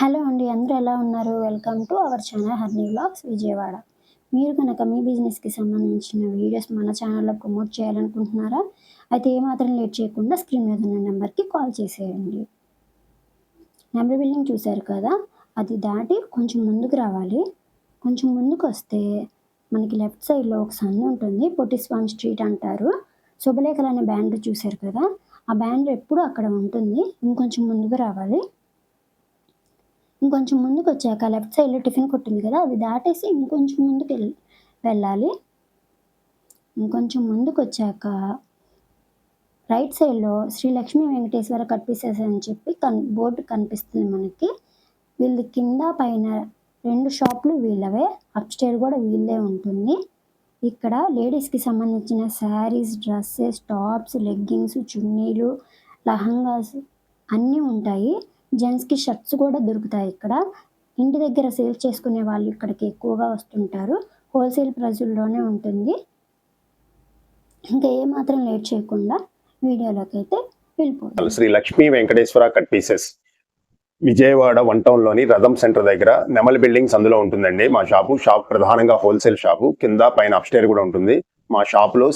Hello అండి అందరూ ఎలా ఉన్నారు? Welcome to our channel హర్నీ blogs Vijayawada. మీరు కనుక మీ బిజినెస్కి సంబంధించిన వీడియోస్ మన ఛానల్లో ప్రమోట్ చేయాలనుకుంటున్నారా? అయితే ఏమాత్రం లేట్ చేయకుండా స్క్రీన్ మీద ఉన్న నెంబర్కి కాల్ చేసేయండి. నెంబర్ బిల్డింగ్ చూశారు కదా? అది దాటి కొంచెం ముందుకు రావాలి. కొంచెం ముందుకు వస్తే మనకి లెఫ్ట్ సైడ్లో ఒక సందు ఉంటుంది పొట్టిస్వామి స్ట్రీట్ అంటారు. శుభలేఖలు అనే బ్యానర్ చూశారు కదా? ఆ బ్యానర్ ఎప్పుడు అక్కడ ఉంటుంది. ఇంకొంచెం ముందుకు రావాలి. ఇంకొంచెం ముందుకు వచ్చాక లెఫ్ట్ సైడ్లో టిఫిన్ కొట్టింది కదా అది దాటేసి ఇంకొంచెం ముందుకు వెళ్ళి వెళ్ళాలి. ఇంకొంచెం ముందుకు వచ్చాక రైట్ సైడ్లో శ్రీ లక్ష్మీ వెంకటేశ్వర కట్ అని చెప్పి కన్ బోర్డు కనిపిస్తుంది మనకి. వీళ్ళ కింద పైన రెండు షాపులు వీళ్ళవే అప్స్టేర్ కూడా వీళ్ళే ఉంటుంది. ఇక్కడ లేడీస్కి సంబంధించిన శారీస్ డ్రెస్సెస్ టాప్స్ లెగ్గింగ్స్ చున్నీలు లహంగాస్ అన్నీ ఉంటాయి. జెంట్స్కి షర్ట్స్ కూడా దొరుకుతాయి ఇక్కడ. ఇంటి దగ్గర సేల్ చేసుకునే వాళ్ళు ఇక్కడికి ఎక్కువగా వస్తుంటారు. హోల్సేల్ ప్రైజుల్లోనే ఉంటుంది. ఇంకా ఏమాత్రం లేట్ చేయకుండా వీడియోలోకి అయితే వెళ్ళిపోతాం Sri Lakshmi Venkateswara cut pieces. Vijayawada one టౌన్లోని రథం సెంటర్ దగ్గర నెమల్ బిల్డింగ్స్ అందులో ఉంటుందండి. మా షాపు షాప్ ప్రధానంగా హోల్సేల్ షాపు. కింద పైన అప్స్టేర్ కూడా ఉంటుంది. మా షాప్లో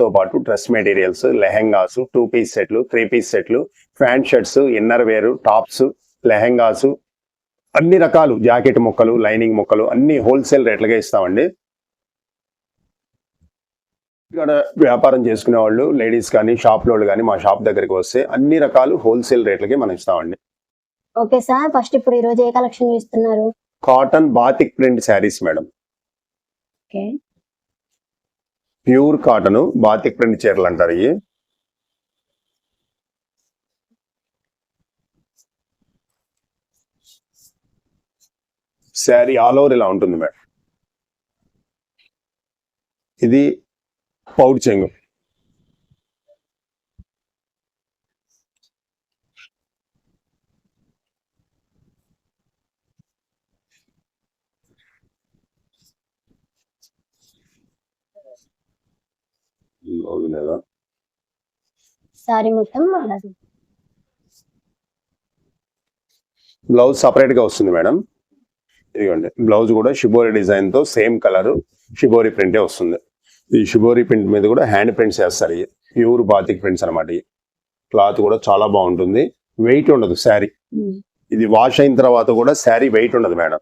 తో పాటు dress materials lehengas two piece సెట్లు త్రీ పీస్ సెట్లు pant shirts inner wear tops lehengas అన్ని రకాలు జాకెట్ ముక్కలు లైనింగ్ ముక్కలు అన్ని హోల్సేల్ రేట్లుగా ఇస్తామండి. ఇక్కడ వ్యాపారం చేసుకునే వాళ్ళు లేడీస్ కానీ షాప్ లోళ్ళు కానీ మా షాప్ దగ్గరికి వస్తే అన్ని రకాలు హోల్సేల్ రేట్లకి మనం ఇస్తామండి. ఓకే సార్ ఫస్ట్ ఇప్పుడు ఈరోజు ఏ కలెక్షన్ చూస్తున్నారు cotton batik print saris madam. Pure cotton batik print చీరలు అంటారు ఇవి. శారీ ఆల్ ఓవర్ ఇలా ఉంటుంది మేడం. ఇది పౌడ్ చెంగు. బ్లౌజ్ లేదా సారీ మొత్తం అలా బ్లౌజ్ సపరేట్గా వస్తుంది మేడం. ఇదిగోండి బ్లౌజ్ కూడా షిబోరి డిజైన్తో సేమ్ కలర్ షిబోరి ప్రింటే వస్తుంది. ఈ షిబోరి ప్రింట్ మీద కూడా హ్యాండ్ ప్రింట్స్ వేస్తారు. ఇవి ప్యూర్ బాతిక్ ప్రింట్స్ అనమాట ఇవి. క్లాత్ కూడా చాలా బాగుంటుంది. వెయిట్ ఉండదు శారీ. ఇది వాష్ అయిన తర్వాత కూడా శారీ వెయిట్ ఉండదు మేడం.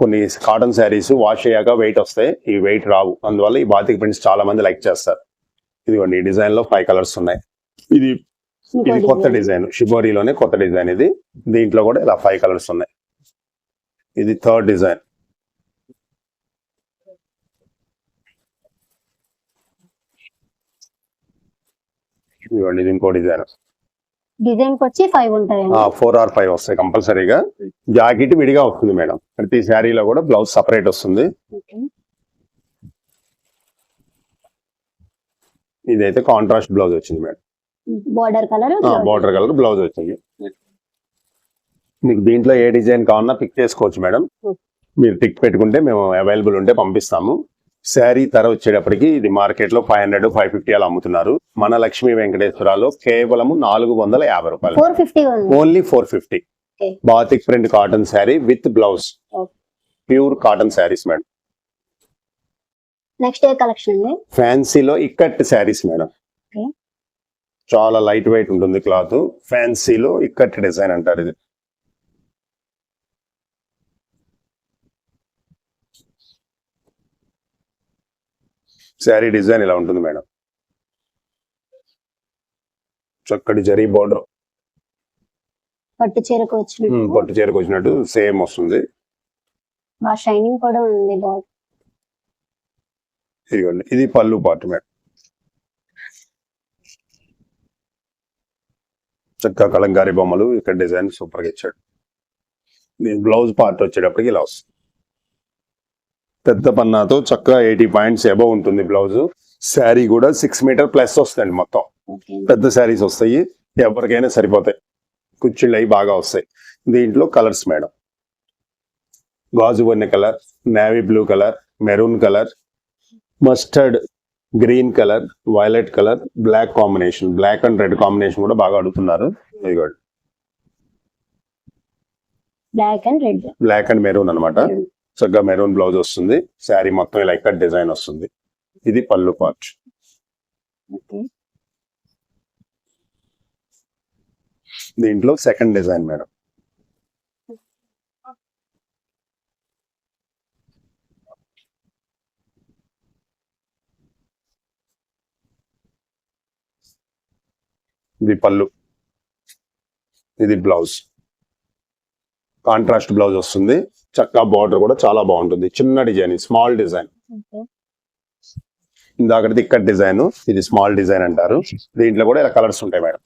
కొన్ని కాటన్ శారీస్ వాష్ అయ్యాక వెయిట్ వస్తాయి. ఈ వెయిట్ రావు. అందువల్ల ఈ బాతిక్ ప్రింట్స్ చాలా మంది లైక్ చేస్తారు. ఇదిగోండి ఈ డిజైన్లో ఫైవ్ కలర్స్ ఉన్నాయి. ఇది ఇది కొత్త డిజైన్. షిబోరీలోనే కొత్త డిజైన్ ఇది. దీంట్లో కూడా ఇలా ఫైవ్ కలర్స్ ఉన్నాయి. ఇది థర్డ్ డిజైన్. ఇదిగోండి ఇది ఇంకో డిజైన్. డిజైన్కి వచ్చి ఫైవ్ ఉంటాయండి ఫోర్ ఆర్ ఫైవ్ వస్తాయి కంపల్సరీగా. జాకెట్ విడిగా వస్తుంది మేడం. ప్రతి శారీలో కూడా బ్లౌజ్ సపరేట్ వస్తుంది. ఇదైతే కాంట్రాస్ట్ బ్లౌజ్ వచ్చింది madam. Border colour border colour blouse వచ్చింది. మీకు దీంట్లో ఏ డిజైన్ కావాలన్నా పిక్ చేసుకోవచ్చు మేడం. Okay. మీరు టిక్ పెట్టుకుంటే మేము అవైలబుల్ ఉంటే పంపిస్తాము. శారీ ధర వచ్చేటప్పటికి ఇది మార్కెట్లో ఫైవ్ హండ్రెడ్ ఫైవ్ ఫిఫ్టీ అలా అమ్ముతున్నారు. మన లక్ష్మీ వెంకటేశ్వరాలో కేవలం నాలుగు వందల యాభై రూపాయలు. Only four fifty. Batik print cotton sari with blouse. Pure cotton saris madam next collection ఫ్యాన్సీలో ikat saris madam. చాలా లైట్ వెయిట్ ఉంటుంది క్లాత్ ఫ్యాన్సీలో ఇక్కట్ డిజైన్ అంటారు ఇది. శారీ డిజైన్ ఇలా ఉంటుంది మేడం. చక్కటి జరీ బోర్డర్ పట్టు చీరకు వచ్చినట్టు? పట్టు చీరకు వచ్చినట్టు సేమ్ వస్తుంది. బాగా షైనింగ్ కూడా ఉంది ఇదిగోండి ఇది పళ్ళు పార్ట్ మేడం. చక్కగా కలంకారీ బొమ్మలు ఇక్కడ డిజైన్ సూపర్గా ఇచ్చాడు బ్లౌజ్ పార్ట్ వచ్చేటప్పటికి ఇలా వస్తుంది. పెద్ద పన్నాతో చక్కగా ఎయిటీ పాయింట్స్ అబవ్ ఉంటుంది బ్లౌజ్. శారీ కూడా సిక్స్ మీటర్ ప్లస్ వస్తుంది మొత్తం. పెద్ద శారీస్ వస్తాయి. ఎవరికైనా సరిపోతాయి. కుచ్చిళ్ళు అవి బాగా వస్తాయి. దీంట్లో కలర్స్ మేడం. గాజు వన్నె colour navy blue colour maroon colour mustard green colour violet colour black combination black and red combination కూడా బాగా అడుగుతున్నారు. Black and red. Black and maroon అనమాట చక్కగా మెరూన్ బ్లౌజ్ వస్తుంది. శారీ మొత్తం ఇలా ఇక్కడ డిజైన్ వస్తుంది. ఇది పళ్ళు పార్ట్. దీంట్లో సెకండ్ డిజైన్ మేడం. ఇది పళ్ళు. ఇది బ్లౌజ్. కాంట్రాస్ట్ బ్లౌజ్ వస్తుంది. చక్కగా బార్డర్ కూడా చాలా బాగుంటుంది. చిన్న డిజైన్ స్మాల్ డిజైన్. ఇందాకటిది ఇక్కడ డిజైన్ ఇది స్మాల్ డిజైన్ అంటారు. దీంట్లో కూడా ఇలా కలర్స్ ఉంటాయి madam.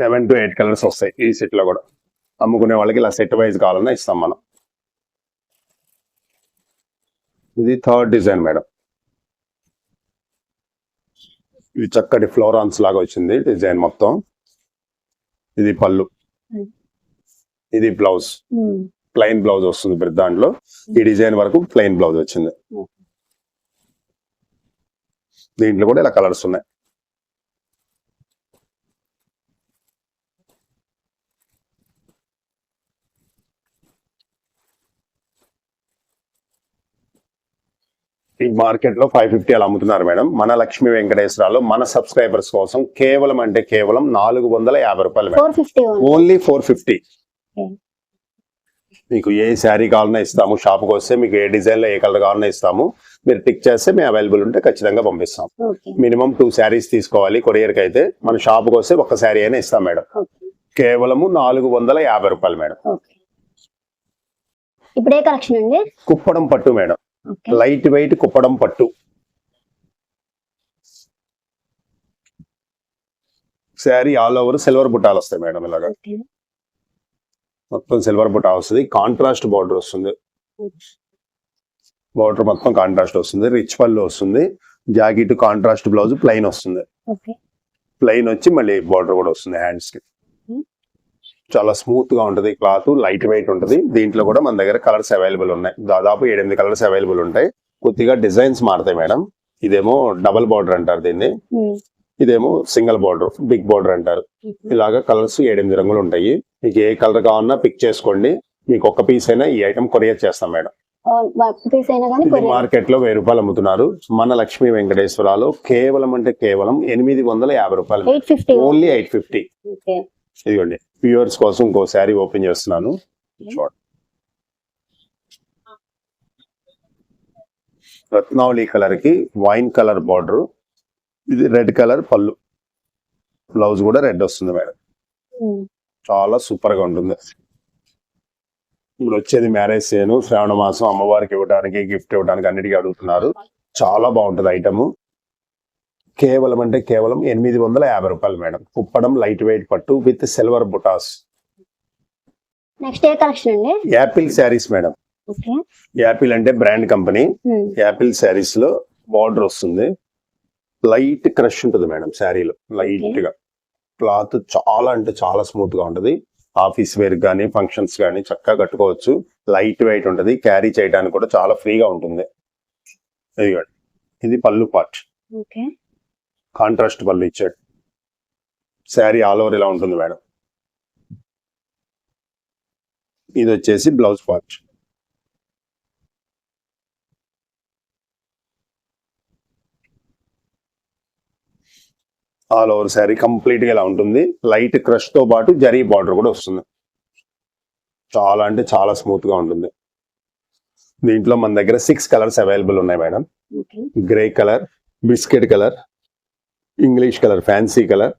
Seven to eight colours వస్తాయి ఈ సెట్లో కూడా. అమ్ముకునే వాళ్ళకి ఇలా సెట్ వైజ్ కావాలన్నా ఇస్తాం మనం. ఇది థర్డ్ డిజైన్ మేడం. ఇది చక్కటి ఫ్లోరాన్స్ లాగా వచ్చింది డిజైన్ మొత్తం. ఇది పళ్ళు. ఇది బ్లౌజ్. ప్లెయిన్ బ్లౌజ్ వస్తుంది ప్రతి దాంట్లో. ఈ డిజైన్ వరకు ప్లెయిన్ బ్లౌజ్ వచ్చింది. దీంట్లో కూడా ఇలా కలర్స్ ఉన్నాయి. ఈ మార్కెట్లో ఫైవ్ ఫిఫ్టీ అలా అమ్ముతున్నారు మేడం. మన లక్ష్మీ వెంకటేశ్వరాలు మన సబ్స్క్రైబర్స్ కోసం కేవలం అంటే కేవలం నాలుగు వందల యాభై రూపాయలు ఓన్లీ ఫోర్ ఫిఫ్టీ. మీకు ఏ శారీ కావాలన్నా ఇస్తాము. షాప్కి వస్తే మీకు ఏ డిజైన్లో ఏ కలర్ కావాలన్నా ఇస్తాము. మీరు టిక్ చేస్తే మేము అవైలబుల్ ఉంటే ఖచ్చితంగా పంపిస్తాం. మినిమం టూ శారీస్ తీసుకోవాలి కొరియర్కి అయితే. మన షాప్కి వస్తే ఒక్క శారీ అయినా ఇస్తాం మేడం. కేవలము నాలుగు వందల యాభై రూపాయలు మేడం. ఇప్పుడు ఏ కలెక్షన్ అండి కుప్పడం పట్టు మేడం. లైట్ వెయిట్ కుప్పడం పట్టు. శారీ ఆల్ ఓవర్ సిల్వర్ బుట్టాలు వస్తాయి మేడం ఇలాగా. మొత్తం సిల్వర్ బుట్టా వస్తుంది. కాంట్రాస్ట్ బార్డర్ వస్తుంది. బార్డర్ మొత్తం కాంట్రాస్ట్ వస్తుంది. రిచ్ పళ్ళు వస్తుంది. జాకెట్ కాంట్రాస్ట్ బ్లౌజ్ ప్లెయిన్ వస్తుంది. ప్లెయిన్ వచ్చి మళ్ళీ బార్డర్ కూడా వస్తుంది హ్యాండ్స్కి Hmm. చాలా స్మూత్గా ఉంటది. క్లాత్ లైట్ వెయిట్ ఉంటది. దీంట్లో కూడా మన దగ్గర కలర్స్ అవైలబుల్ ఉన్నాయి. దాదాపు ఏడెనిమిది కలర్స్ అవైలబుల్ ఉంటాయి. కొద్దిగా డిజైన్స్ మారుతాయి మేడం. ఇదేమో డబల్ బార్డర్ అంటారు దీన్ని. ఇదేమో సింగిల్ బార్డర్ బిగ్ బార్డర్ అంటారు. ఇలాగా కలర్స్ ఏడెనిమిది రంగులు ఉంటాయి. మీకు ఏ కలర్ కావాలన్నా పిక్ చేసుకోండి. మీకు ఒక్క పీస్ అయినా ఈ ఐటమ్ కొరియర్ చేస్తాం మేడం. మార్కెట్లో వెయ్యి రూపాయలు అమ్ముతున్నారు. మన లక్ష్మీ వెంకటేశ్వరాలు కేవలం అంటే కేవలం ఎనిమిది వందల యాభై రూపాయలు ఓన్లీ ఎయిట్ ఫిఫ్టీ ఇదిగోండి వ్యూవర్స్ కోసం ఇంకో శారీ ఓపెన్ చేస్తున్నాను. చూడండి రత్నావళి కలర్కి వైన్ కలర్ బార్డర్. ఇది రెడ్ కలర్ పళ్ళు. బ్లౌజ్ కూడా రెడ్ వస్తుంది మేడం. చాలా సూపర్గా ఉంటుంది. ఇప్పుడు వచ్చేది మ్యారేజ్ చేయను శ్రావణ మాసం అమ్మవారికి ఇవ్వడానికి గిఫ్ట్ ఇవ్వడానికి అన్నిటికీ అడుగుతున్నారు. చాలా బాగుంటుంది ఐటమ్. కేవలం అంటే కేవలం ఎనిమిది వందల యాభై రూపాయలు మేడం. కుప్పడం లైట్ వెయిట్ పట్టు విత్ సిల్వర్ బుటాస్. నెక్స్ట్ ఏ కలెక్షన్ అండి? Apple saris madam. యాపిల్ అంటే బ్రాండ్ కంపెనీ. యాపిల్ శారీస్లో బార్డర్ వస్తుంది. లైట్ క్రష్ ఉంటుంది మేడం శారీలో లైట్గా క్లాత్ చాలా అంటే చాలా స్మూత్గా ఉంటది. ఆఫీస్ వేర్ కానీ ఫంక్షన్స్ కానీ చక్కగా కట్టుకోవచ్చు. లైట్ వెయిట్ ఉంటది. క్యారీ చేయడానికి కూడా చాలా ఫ్రీగా ఉంటుంది. ఇది పళ్ళు పార్ట్. కాంట్రాస్ట్ పళ్ళు ఇచ్చాడు శారీ ఆల్ ఓవర్ ఇలా ఉంటుంది మేడం. ఇది వచ్చేసి blouse part. All over sari కంప్లీట్గా ఇలా ఉంటుంది. లైట్ క్రష్తో పాటు జరీ బార్డర్ కూడా వస్తుంది. చాలా అంటే చాలా స్మూత్గా ఉంటుంది. దీంట్లో మన దగ్గర సిక్స్ కలర్స్ అవైలబుల్ ఉన్నాయి madam. Grey colour biscuit colour English colour fancy colour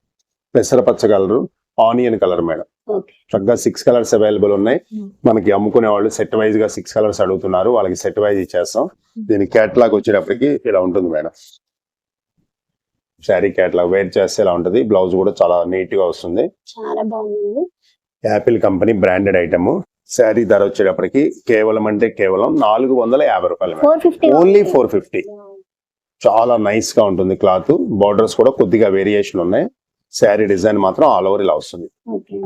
పెసరపచ్చ colour onion colour madam చక్కగా సిక్స్ కలర్స్ అవైలబుల్ ఉన్నాయి. Hmm. మనకి అమ్ముకునే వాళ్ళు సెట్ వైజ్గా సిక్స్ కలర్స్ అడుగుతున్నారు. వాళ్ళకి సెట్ వైజ్ ఇచ్చేస్తాం. దీని క్యాట్లాగ్ వచ్చేటప్పటికి ఇలా ఉంటుంది మేడం శారీ క్యాట్లాగ్ వేర్ చేస్తే ఇలా ఉంటుంది. బ్లౌజ్ కూడా చాలా నీట్గా వస్తుంది. చాలా బాగుంది. Apple company branded item sari ధర వచ్చేటప్పటికి కేవలం అంటే కేవలం నాలుగు వందల యాభై రూపాయలు ఓన్లీ ఫోర్ ఫిఫ్టీ చాలా నైస్గా ఉంటుంది క్లాత్ బార్డర్స్ కూడా కొద్దిగా వేరియేషన్ ఉన్నాయి. శారీ డిజైన్ మాత్రం ఆల్ ఓవర్ ఇలా వస్తుంది. ఓకే